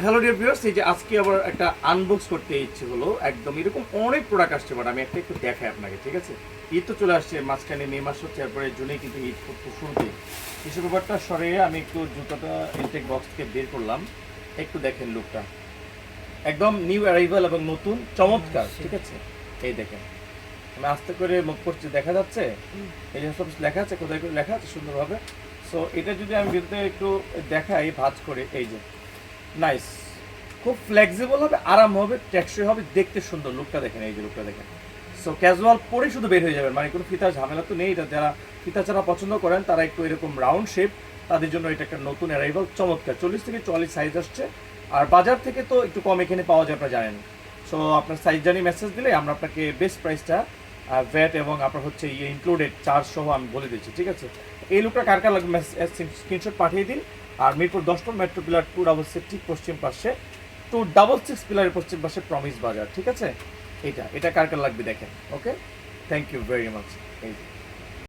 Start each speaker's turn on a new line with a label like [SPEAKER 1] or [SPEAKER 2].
[SPEAKER 1] Hello dear viewers এই যে আজকে আবার একটা আনবক্স করতে ইচ্ছে হলো। একদম এরকম অনেক প্রোডাক্ট আসছে বাট আমি একটা একটু দেখাই আপনাকে ঠিক আছে? ঈদ তো চলে আসছে মাঝখানে মে মাস হচ্ছে তারপরে জুনে কিন্তু ঈদ শুরুতে কিছু ব্যাপারটা সরে আমি একটু জুতোটা ইনটেক বক্স থেকে বের করলাম। একটু দেখেন লুকটা একদম নিউ অ্যারাইভাল এবং নতুন চমৎকার ঠিক আছে? এই দেখেন। আমি আস্তে করে মুখ করছি দেখা যাচ্ছে? এই যে সব লেখা আছে কোথায় করে লেখা আছে সুন্দরভাবে। সো এটা যদি আমি ভিতরে একটু দেখাই ভাঁজ করে এই যে। নাইস খুব ফ্লেক্সিবল হবে, আরাম হবে টেকসই হবে, দেখতে সুন্দর। লুকটা দেখেন, এই যে লুকটা দেখেন। সো ক্যাজুয়াল পরে শুধু বের হয়ে যাবেন মানে কোনো ফিতা ঝামেলা তো নেই। এটা যারা ফিতা ছাড়া পছন্দ করেন, তারা একটু এরকম রাউন্ড শেপ তাদের জন্য এটা একটা নতুন অ্যারাইভাল চমৎকার। চল্লিশ থেকে চুয়াল্লিশ সাইজ আসছে। আর বাজার থেকে তো একটু কম এখানে পাওয়া যায়, আপনারা জানেন। সো আপনার সাইজ জানি মেসেজ দিলে আমরা আপনাকে বেস্ট প্রাইসটা ভ্যাট এবং আপনার হচ্ছে ইয়ে ইনক্লুডেড চার্জ সহ আমি বলে দিচ্ছি, ঠিক আছে? এই লুকটা কার কার লাগবে? স্ক্রিনশট পাঠিয়ে দিন। আর মিরপুর দশ number metro pillar two double six ঠিক পশ্চিম পাশে। টু ডাবল সিক্স পিলারের পশ্চিম পাশে প্রমিস বাজার ঠিক আছে? এটা এটা কার কার লাগবে দেখেন okay thank you very much এই